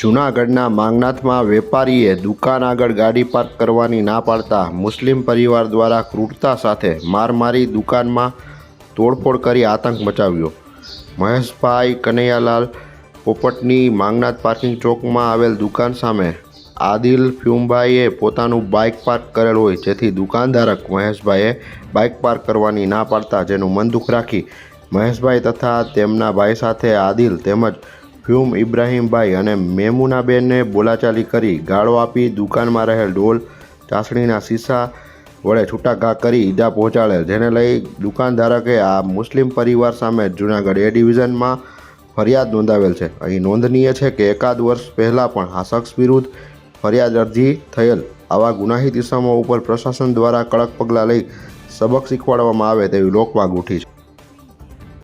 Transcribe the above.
જૂનાગઢના માંગનાથમાં વેપારીએ દુકાન આગળ ગાડી પાર્ક કરવાની ના પાડતા મુસ્લિમ પરિવાર દ્વારા ક્રૂરતા સાથે માર મારી દુકાનમાં તોડફોડ કરી આતંક મચાવ્યો. મહેશભાઈ કનૈયાલાલ પોપટની માંગનાથ પાર્કિંગ ચોકમાં આવેલ દુકાન સામે આદિલ ફ્યુમભાઈએ પોતાનું બાઇક પાર્ક કરેલ હોય, જેથી દુકાનધારક મહેશભાઈએ બાઇક પાર્ક કરવાની ના પાડતા, જેનું મન દુઃખ રાખી મહેશભાઈ તથા તેમના ભાઈ સાથે આદિલ તેમજ ફ્યુમ ઇબ્રાહીમભાઈ અને મેમુનાબેનને બોલાચાલી કરી ગાળો આપી દુકાનમાં રહેલ ડોલ ચાસણીના શીશા વડે છૂટાઘા કરી ઈજા પહોંચાડેલ, જેને લઈ દુકાનધારકે આ મુસ્લિમ પરિવાર સામે જૂનાગઢ એ ડિવિઝનમાં ફરિયાદ નોંધાવેલ છે. અહીં નોંધનીય છે કે એકાદ વર્ષ પહેલાં પણ આ શખ્સ વિરુદ્ધ ફરિયાદ અરજી થયેલ. આવા ગુનાહિત ઇસમો ઉપર પ્રશાસન દ્વારા કડક પગલાં લઈ સબક શીખવાડવામાં આવે તેવી લોકવાગ ઉઠી છે.